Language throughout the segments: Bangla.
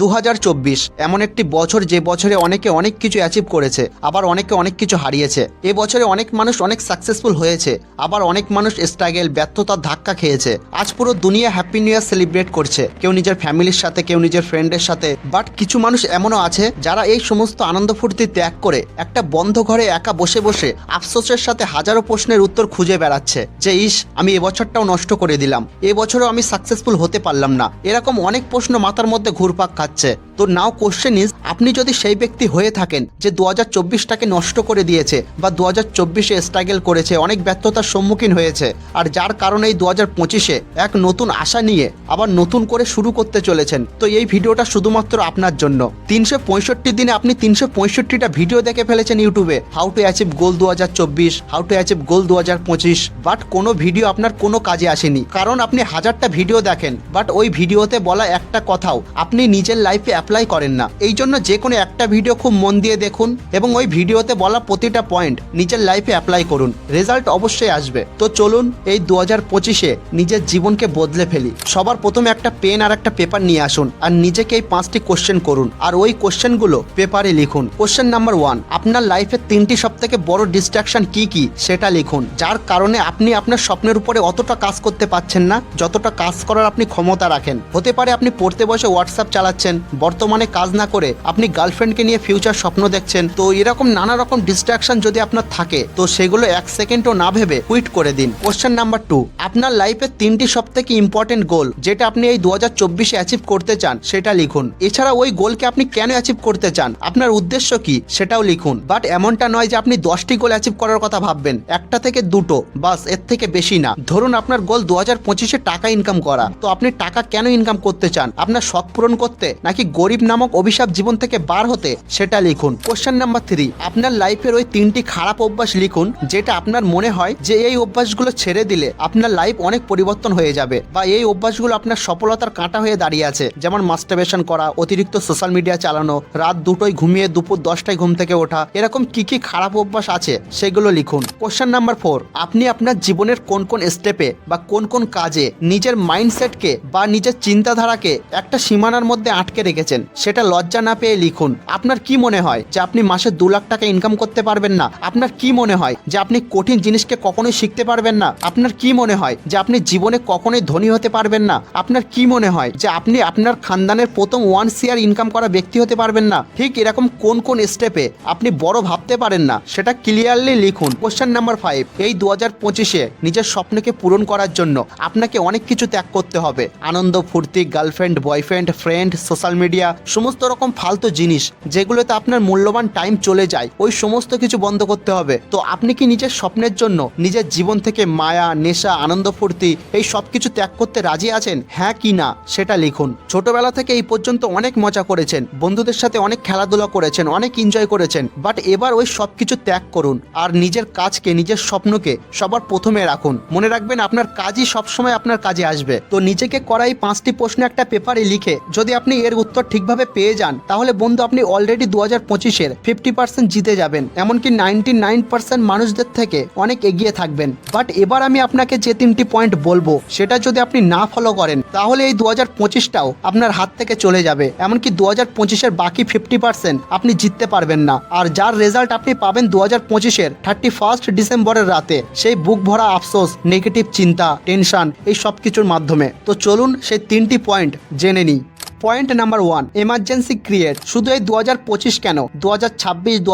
দু হাজার চব্বিশ, এমন একটি বছর যে বছরে অনেকে অনেক কিছু অ্যাচিভ করেছে, আবার অনেকে অনেক কিছু হারিয়েছে। এ বছরে অনেক মানুষ অনেক সাকসেসফুল হয়েছে, আবার অনেক মানুষ স্ট্রাগেল ব্যর্থতার ধাক্কা খেয়েছে। আজ পুরো দুনিয়া হ্যাপি নিউ ইয়ার সেলিব্রেট করছে, কেউ নিজের ফ্যামিলির সাথে, কেউ নিজের ফ্রেন্ডের সাথে। বাট কিছু মানুষ এমনও আছে, যারা এই সমস্ত আনন্দ ফুর্তি ত্যাগ করে একটা বন্ধ ঘরে একা বসে বসে আফসোসের সাথে হাজারো প্রশ্নের উত্তর খুঁজে বেড়াচ্ছে, যে ইস, আমি এবছরটাও নষ্ট করে দিলাম। এবছরও আমি সাকসেসফুল হতে পারলাম না। এরকম অনেক প্রশ্ন মাথার মধ্যে ঘুরপাক খাচ্ছে তো নাও কোশ্চেন ইজ আপনি যদি সেই ব্যক্তি হয়ে থাকেন যে দু হাজার চব্বিশটাকে নষ্ট করে দিয়েছে বা দু হাজার চব্বিশে স্ট্রাগল করেছে, অনেক ব্যর্থতার সম্মুখীন হয়েছে, আর যার কারণে এই দু হাজার পঁচিশে এক নতুন আশা নিয়ে আবার নতুন করে শুরু করতে চলেছেন, তো এই ভিডিওটা শুধুমাত্র আপনার জন্য। তিনশো পঁয়ষট্টি দিনে আপনি তিনশো পঁয়ষট্টিটা ভিডিও দেখে ফেলেছেন ইউটিউবে হাউ টু অ্যাচিভ গোল দু হাজার চব্বিশ হাউ টু অ্যাচিভ গোল দু হাজার পঁচিশ বাট কোনো ভিডিও আপনার কোনো কাজে আসেনি। কারণ আপনি হাজারটা ভিডিও দেখেন বাট ওই ভিডিওতে বলা একটা কথাও, আপনি নিজের লাইফে অ্যাপ্লাই করেন না। এই জন্য যে কোনো একটা ভিডিও খুব মন দিয়ে দেখুন এবং ওই ভিডিওতে বলা প্রতিটা পয়েন্ট নিজের লাইফে অ্যাপ্লাই করুন। রেজাল্ট অবশ্যই আসবে। তো চলুন এই দু হাজার পঁচিশে নিজের জীবনকে বদলে ফেলি। সবার প্রথমে একটা পেন আর একটা পেপার নিয়ে আসুন আর নিজেকে এই পাঁচটি কোশ্চেন করুন। আর ওই কোশ্চেনগুলো পেপারে লিখুন। কোশ্চেন নাম্বার ওয়ান আপনার লাইফের তিনটি সব থেকে বড় ডিস্ট্রাকশন কি কি? সেটা লিখুন। যার কারণে আপনি আপনার স্বপ্নের উপরে অতটা কাজ করতে পারছেন না, যতটা কাজ করার আপনি ক্ষমতা রাখেন। হতে পারে আপনি পড়তে বসে হোয়াটসঅ্যাপ চালাচ্ছেন, বর্তমানে কাজ না করে আপনি গার্লফ্রেন্ডকে নিয়ে ফিউচার স্বপ্ন দেখছেন, তো এরকম নানা রকম ডিস্ট্রাকশন যদি আপনার থাকে, তো সেগুলো এক সেকেন্ডও না ভেবে কুইট করে দিন। কোশ্চেন নাম্বার টু আপনার লাইফের তিনটি সব থেকে ইম্পর্টেন্ট গোল যেটা আপনি এই দু হাজার চব্বিশে অ্যাচিভ করতে চান, সেটা লিখুন। এছাড়া ওই গোলকে আপনি কেন অ্যাচিভ করতে চান? আপনার উদ্দেশ্য কি? সেটাও লিখুন। বাট এমনটা নয় যে আপনি দশটি গোল অ্যাচিভ করার কথা ভাববেন। একটা থেকে দুটো, বাস, এর থেকে বেশি না। ধরুন আপনার গোল দু হাজার পঁচিশে টাকা ইনকাম করা, তো আপনি টাকা কেন ইনকাম করতে চান? আপনার শখ পূরণ করতে, নাকি গরিব নামক অভিশাপ জীবন থেকে বার হতে সেটা লিখুন। কোশ্চেন নাম্বার থ্রি আপনার লাইফের ওই তিনটি খারাপ অভ্যাস লিখুন, যেটা আপনার মনে হয় যে এই অভ্যাসগুলো ছেড়ে দিলে আপনার লাইফ অনেক পরিবর্তন হয়ে যাবে বা এই অভ্যাসগুলো আপনার সফলতার কাঁটা হয়ে দাঁড়িয়ে আছে, যেমন মাস্টারবেশন করা, অতিরিক্ত সোশ্যাল মিডিয়া চালানো, রাত দুটোই ঘুমিয়ে দুপুর দশটায় ঘুম থেকে ওঠা, এরকম কি কি খারাপ অভ্যাস আছে সেগুলো লিখুন। কোশ্চেন নাম্বার ফোর আপনি আপনার জীবনের কোন কোন স্টেপে বা কোন কোন কাজে নিজের মাইন্ডসেটকে বা নিজের চিন্তাধারাকে একটা সীমানার মধ্যে আটকে রেখেছেন? সেটা লজ্জা না পেয়ে লিখুন। আপনার কি মনে হয় যে আপনি মাসে দু লাখ টাকা ইনকাম করতে পারবেন না? আপনার কি মনে হয় যে আপনি কঠিন জিনিসকে কখনোই শিখতে পারবেন না? আপনার কি মনে হয় যে আপনি জীবনে কখনোই ধনী হতে পারবেন না? আপনার কি মনে হয় যে আপনি আপনার খানদানের প্রথম ওয়ান শেয়ার ইনকাম করা ব্যক্তি হতে পারবেন না? ঠিক এরকম কোন কোন স্টেপে আপনি বড় ভাবতে পারেন না? সেটা ক্লিয়ারলি লিখুন। কোশ্চেন নাম্বার ফাইভ এই দু হাজার পঁচিশে নিজের স্বপ্নকে পূরণ করার জন্য আপনাকে অনেক কিছু ত্যাগ করতে হবে। আনন্দ, ফুর্তি girlfriend boyfriend friend social media সমস্ত রকম ফালতু জিনিস যেগুলোতে আপনার মূল্যবান টাইম চলে যায়, ওই সমস্ত কিছু বন্ধ করতে হবে। তো আপনি কি নিজের স্বপ্নের জন্য, নিজের জীবন থেকে মায়া, নেশা, আনন্দ ফুর্তি, এই সব কিছু ত্যাগ করতে রাজি আছেন? হ্যাঁ কি না? সেটা লিখুন। ছোটবেলা থেকে এই পর্যন্ত অনেক মজা করেছেন, বন্ধুদের সাথে অনেক খেলাধুলা করেছেন, অনেক এনজয় করেছেন বাট এবার ওই সব কিছু ত্যাগ করুন, আর নিজের কাজকে, নিজের স্বপ্নকে সবার প্রথমে রাখুন। মনে রাখবেন আপনার কাজই সবসময় আপনার কাজে আসবে। তো নিজেকে করা এই পাঁচটি প্রশ্ন একটা পেপারে লিখে যদি আপনি এর উত্তর ঠিকভাবে পেয়ে যান, তাহলে বন্ধু আপনি অলরেডি দু হাজার পঁচিশের ফিফটি পার্সেন্ট জিতে যাবেন, এমনকি নাইনটি নাইন পার্সেন্ট মানুষদের থেকে অনেক এগিয়ে থাকবেন। বাট এবার আমি আপনাকে যে তিনটি পয়েন্ট বলব, সেটা যদি আপনি না ফলো করেন, তাহলে এই দু হাজার পঁচিশটাও আপনার হাত থেকে চলে যাবে, এমনকি দু হাজার পঁচিশের বাকি ফিফটি পার্সেন্ট আপনি জিততে পারবেন না। আর যার রেজাল্ট আপনি পাবেন দু হাজার পঁচিশের থার্টি ফার্স্ট ডিসেম্বরের রাতে, সেই বুক ভরা আফসোস নেগেটিভ চিন্তা টেনশন এই সব কিছুর মাধ্যমে। তো চলুন সেই তিনটি পয়েন্ট জেনে নিই। Point number one emergency create শুধু এই দু হাজার পঁচিশ কেন? দু হাজার ছাব্বিশ দু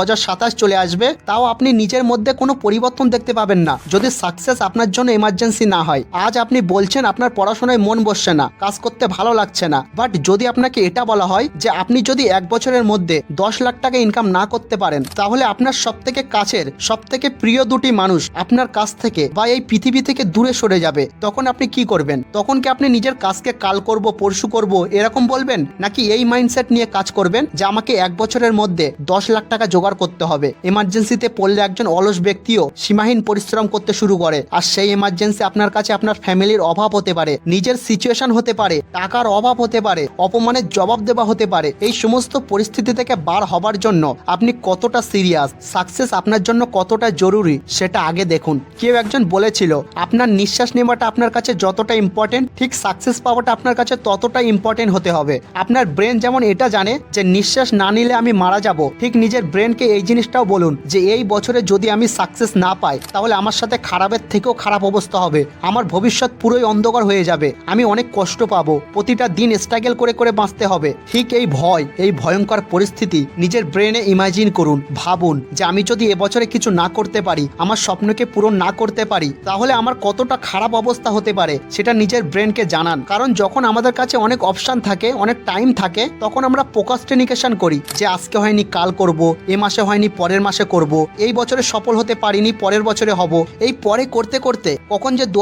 চলে আসবে, তাও আপনি নিজের মধ্যে কোনো পরিবর্তন দেখতে পাবেন না। যদি সাকসেস আপনার জন্য এমার্জেন্সি না হয়, আজ আপনি বলছেন আপনার পড়াশোনায় মন বসছে না, কাজ করতে ভালো লাগছে না বাট যদি আপনাকে এটা বলা হয় যে আপনি যদি এক বছরের মধ্যে দশ লাখ টাকা ইনকাম না করতে পারেন, তাহলে আপনার সব থেকে কাছের সব থেকে প্রিয় দুটি মানুষ আপনার কাছ থেকে বা এই পৃথিবী থেকে দূরে সরে যাবে। তখন আপনি কি করবেন? তখন কি আপনি নিজের কাজকে কাল করব, পরশু করব, এরকম বলবেন নাকি এই মাইন্ডসেট নিয়ে কাজ করবেন যে আমাকে এক বছরের মধ্যে দশ লাখ টাকা জোগাড় করতে হবে? এমার্জেন্সিতে পড়লে একজন অলস ব্যক্তিও সীমাহীন পরিশ্রম করতে শুরু করে। আর সেই এমার্জেন্সি আপনার কাছে আপনার ফ্যামিলির অভাব হতে পারে, নিজের সিচুয়েশন হতে পারে, টাকার অভাব হতে পারে, অপমানের জবাব দেওয়া হতে পারে। এই সমস্ত পরিস্থিতি থেকে বার হবার জন্য আপনি কতটা সিরিয়াস সাকসেস আপনার জন্য কতটা জরুরি সেটা আগে দেখুন। কেউ একজন বলেছিল, আপনার নিঃশ্বাস নেওয়াটা আপনার কাছে যতটা ইম্পর্টেন্ট ঠিক সাকসেস পাওয়াটা আপনার কাছে ততটা ইম্পর্টেন্ট হতে হবে। হবে। আপনার ব্রেন যেমন এটা জানে যে নিঃশ্বাস না নিলে আমি মারা যাব, ঠিক নিজের ব্রেনকে এই জিনিসটাও বলুন যে এই বছরে যদি আমি সাকসেস না পাই, তাহলে আমার সাথে খারাপের থেকেও খারাপ অবস্থা হবে। আমার ভবিষ্যৎ পুরোই অন্ধকার হয়ে যাবে। আমি অনেক কষ্ট পাবো। প্রতিটা দিন স্ট্রাগল করে করে বাঁচতে হবে। ঠিক এই ভয়, এই ভয়ঙ্কর পরিস্থিতি নিজের ব্রেনে ইমাজিন করুন, ভাবুন যে আমি যদি এবছরে কিছু না করতে পারি, আমার স্বপ্নকে পূরণ না করতে পারি, তাহলে আমার কতটা খারাপ অবস্থা হতে পারে, সেটা নিজের ব্রেনকে জানান। কারণ যখন আমাদের কাছে অনেক অপশান থাকে অনেক টাইম থাকে, তখন আমরা প্রোকাস্টিনিকেশন করি যে আজকে হয়নি, কাল করব, এ মাসে হয়নি, পরের মাসে করব, এই বছরে সফল হতে পারিনি, পরের বছরে হব। এই পরে করতে করতে কখন যে দু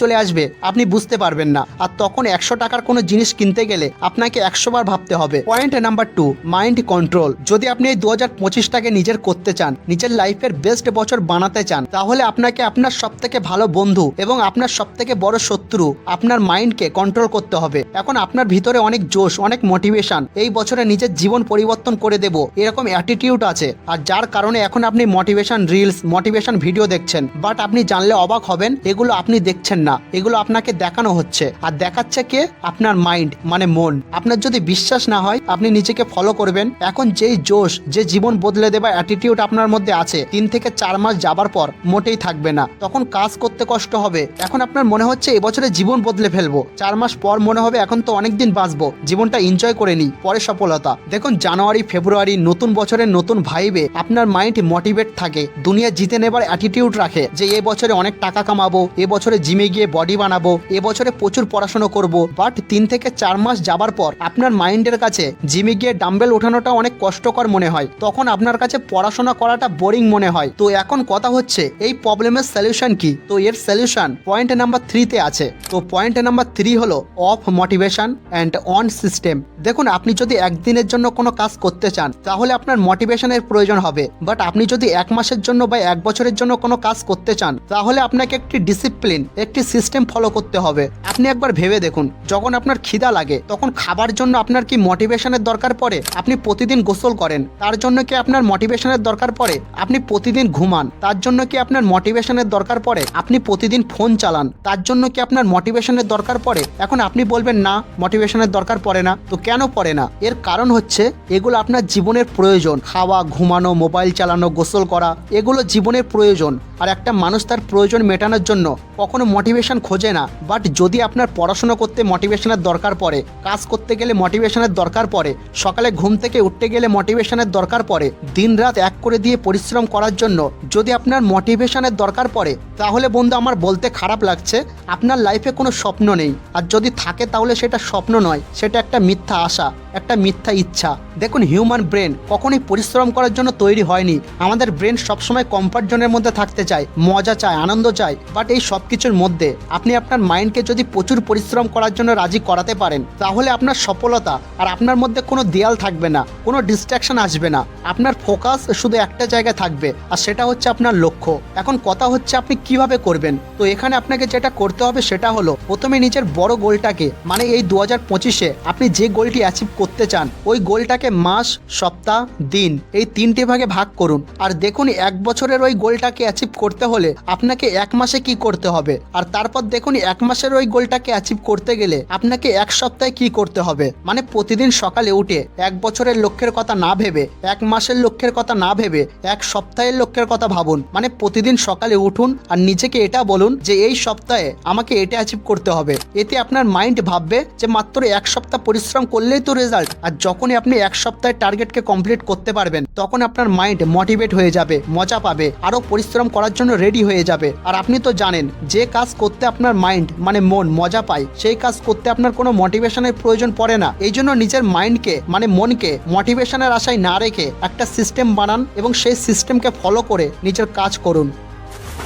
চলে আসবে, আপনি বুঝতে পারবেন না। আর তখন একশো টাকার কোনো জিনিস কিনতে গেলে আপনাকে একশো বার ভাবতে হবে। Point number two mind control যদি আপনি এই দু হাজার পঁচিশটাকে নিজের করতে চান, নিজের লাইফের বেস্ট বছর বানাতে চান, তাহলে আপনাকে আপনার সব থেকে ভালো বন্ধু এবং আপনার সব থেকে বড় শত্রু আপনার মাইন্ডকে কন্ট্রোল করতে হবে। এখন আপনার ভিতরে অনেক জোশ, অনেক মোটিভেশন এই বছরে নিজের জীবন পরিবর্তন করে দেব, এরকম অ্যাটিটিউড আছে। আর যার কারণে এখন আপনি মোটিভেশন রিলস মোটিভেশন ভিডিও দেখছেন। বাট আপনি জানলে অবাক হবেন, এগুলো আপনি দেখছেন না। এগুলো আপনাকে দেখানো হচ্ছে। আর দেখাচ্ছে কে? আপনার মাইন্ড মানে মন। আপনার যদি বিশ্বাস না হয়, আপনি নিজেকে ফলো করবেন। এখন যেই জোশ, যে জীবন বদলে দেবা অ্যাটিটিউড আপনার মধ্যে আছে, তিন থেকে চার মাস যাবার পর মোটেই থাকবে না। তখন কাজ করতে কষ্ট হবে। এখন আপনার মনে হচ্ছে এবছরে জীবন বদলে ফেলব। চার মাস পর মনে হবে, এখন তো অনেক দিন বাঁচবো। জীবনটা এনজয় করে নিই। পরে সফলতা। দেখুন, জানুয়ারি, ফেব্রুয়ারি নতুন বছরের নতুন ভাইবে আপনার মাইন্ড মোটিভেট থাকে। দুনিয়া জিতে নেবার অ্যাটিটিউড রাখে যে, এ বছরে অনেক টাকা কামাবো, এ বছরে জিমে গিয়ে বডি বানাবো, এ বছরে প্রচুর পড়াশোনা করব। বাট তিন থেকে চার মাস যাবার পর আপনার মাইন্ডের কাছে জিমে গিয়ে ডাম্বেল ওঠানোটা অনেক কষ্টকর মনে হয়। তখন আপনার কাছে পড়াশোনা করাটা বোরিং মনে হয়। তো এখন কথা হচ্ছে, এই প্রবলেমের সলিউশন কি? তো এর সলিউশন পয়েন্ট নাম্বার থ্রিতে আছে। তো পয়েন্ট নাম্বার থ্রি হলো off motivation and on system দেখুন, আপনি যদি একদিনের জন্য কোনো কাজ করতে চান, তাহলে আপনার মোটিভেশনের প্রয়োজন হবে। বাট আপনি যদি এক মাসের জন্য বা এক বছরের জন্য কোনো কাজ করতে চান, তাহলে আপনাকে একটি ডিসিপ্লিন একটি সিস্টেম ফলো করতে হবে। আপনি একবার ভেবে দেখুন, যখন আপনার খিদা লাগে, তখন খাবার জন্য আপনার কি মোটিভেশনের দরকার পড়ে? আপনি প্রতিদিন গোসল করেন, তার জন্য কি আপনার মোটিভেশনের দরকার পড়ে? আপনি প্রতিদিন ঘুমান, তার জন্য কি আপনার মোটিভেশনের দরকার পড়ে? আপনি প্রতিদিন ফোন চালান, তার জন্য কি আপনার মোটিভেশনের দরকার পড়ে? এখন আপনি বলবেন, না মোটিভেশনের দরকার পড়ে না। তো কেন পড়ে না? এর কারণ হচ্ছে এগুলো আপনার জীবনের প্রয়োজন। খাওয়া, ঘুমানো, মোবাইল চালানো, গোসল করা, এগুলো জীবনের প্রয়োজন। আর একটা মানুষ তার প্রয়োজন মেটানোর জন্য কখনো মোটিভেশন খোঁজে না। বাট যদি আপনার পড়াশোনা করতে মোটিভেশনের দরকার পড়ে, কাজ করতে গেলে মোটিভেশনের দরকার পড়ে, সকালে ঘুম থেকে উঠতে গেলে মোটিভেশনের দরকার পড়ে দিন রাত এক করে দিয়ে পরিশ্রম করার জন্য যদি আপনার মোটিভেশনের দরকার পড়ে, তাহলে বন্ধু আমার বলতে খারাপ লাগছে, আপনার লাইফে কোনো স্বপ্ন নেই। আর যদি থাকে তাহলে সেটা স্বপ্ন নয়। সেটা একটা মিথ্যা আশা। একটা মিথ্যা ইচ্ছা। দেখুন হিউম্যান ব্রেন কখনোই পরিশ্রম করার জন্য তৈরি হয়নি। আমাদের ব্রেন সবসময় কমফর্ট জোনের মধ্যে থাকতে চায়, মজা চায়, আনন্দ চায় বাট এই সব কিছুর মধ্যে আপনি আপনার মাইন্ডকে যদি প্রচুর পরিশ্রম করার জন্য রাজি করাতে পারেন, তাহলে আপনার সফলতা আর আপনার মধ্যে কোনো দেয়াল থাকবে না, কোনো ডিস্ট্রাকশন আসবে না। আপনার ফোকাস শুধু একটা জায়গায় থাকবে, আর সেটা হচ্ছে আপনার লক্ষ্য। এখন কথা হচ্ছে আপনি কীভাবে করবেন? তো এখানে আপনাকে যেটা করতে হবে সেটা হলো, প্রথমে নিজের বড় গোলটাকে মানে এই দু হাজার পঁচিশে আপনি যে গোলটি অ্যাচিভ করতে চান, ওই গোলটাকে মাস, সপ্তাহ, দিন, এই তিনটি ভাগে ভাগ করুন। আর দেখুন, এক বছরের ওই গোলটাকে অ্যাচিভ করতে হলে আপনাকে এক মাসে কি করতে হবে? আর তারপর দেখুন, এক মাসের ওই গোলটাকে অ্যাচিভ করতে গেলে আপনাকে এক সপ্তাহে কি করতে হবে? মানে প্রতিদিন সকালে উঠে এক বছরের লক্ষ্যের কথা না ভেবে, এক মাসের লক্ষ্যের কথা না ভেবে, এক সপ্তাহের লক্ষ্যের কথা ভাবুন। মানে প্রতিদিন সকালে উঠুন আর নিজেকে এটা বলুন যে, এই সপ্তাহে আমাকে এটা অ্যাচিভ করতে হবে। এতে আপনার মাইন্ড ভাববে যে, মাত্র এক সপ্তাহ পরিশ্রম করলেই তো রেজাল্ট আর যখনই আপনি এক সপ্তাহের টার্গেটকে কমপ্লিট করতে পারবেন, তখন আপনার মাইন্ড মোটিভেট হয়ে যাবে, মজা পাবে আরও পরিশ্রম করার জন্য রেডি হয়ে যাবে। আর আপনি তো জানেন, যে কাজ করতে আপনার মাইন্ড মানে মন, মজা পায়, সেই কাজ করতে আপনার কোনো মোটিভেশনের প্রয়োজন পড়ে না। এই জন্য নিজের মাইন্ডকে মানে মনকে মোটিভেশনের আশায় না রেখে একটা সিস্টেম বানান এবং সেই সিস্টেমকে ফলো করে নিজের কাজ করুন।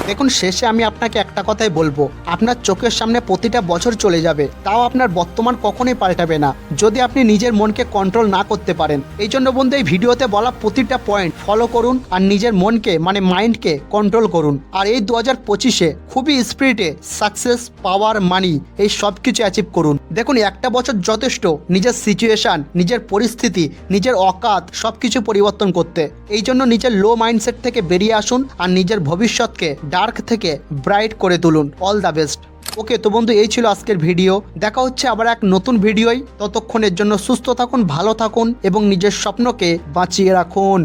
দেখুন, শেষে আমি আপনাকে একটা কথাই বলব। আপনার চোখের সামনে প্রতিটা বছর চলে যাবে। তাও আপনার বর্তমান কখনোই পাল্টাবে না। যদি আপনি নিজের মনকে কন্ট্রোল না করতে পারেন। এই জন্য বন্ধু, এই ভিডিওতে বলা প্রতিটা পয়েন্ট ফলো করুন আর নিজের মনকে মানে মাইন্ডকে কন্ট্রোল করুন। আর এই দু হাজার পঁচিশে খুবই স্পিরিটে সাকসেস পাওয়ার মানি এই সব কিছু অ্যাচিভ করুন। দেখুন, একটা বছর যথেষ্ট নিজের সিচুয়েশন নিজের পরিস্থিতি, নিজের অকাত সব কিছু পরিবর্তন করতে। এই জন্য নিজের লো মাইন্ডসেট থেকে বেরিয়ে আসুন আর নিজের ভবিষ্যৎকে ডার্ক থেকে ব্রাইট করে তুলুন। All the best. ওকে, তো বন্ধু, এই ছিল আজকের ভিডিও। দেখা হচ্ছে আবার এক নতুন ভিডিওই ততক্ষণের জন্য সুস্থ থাকুন, ভালো থাকুন এবং নিজের স্বপ্নকে বাঁচিয়ে রাখুন।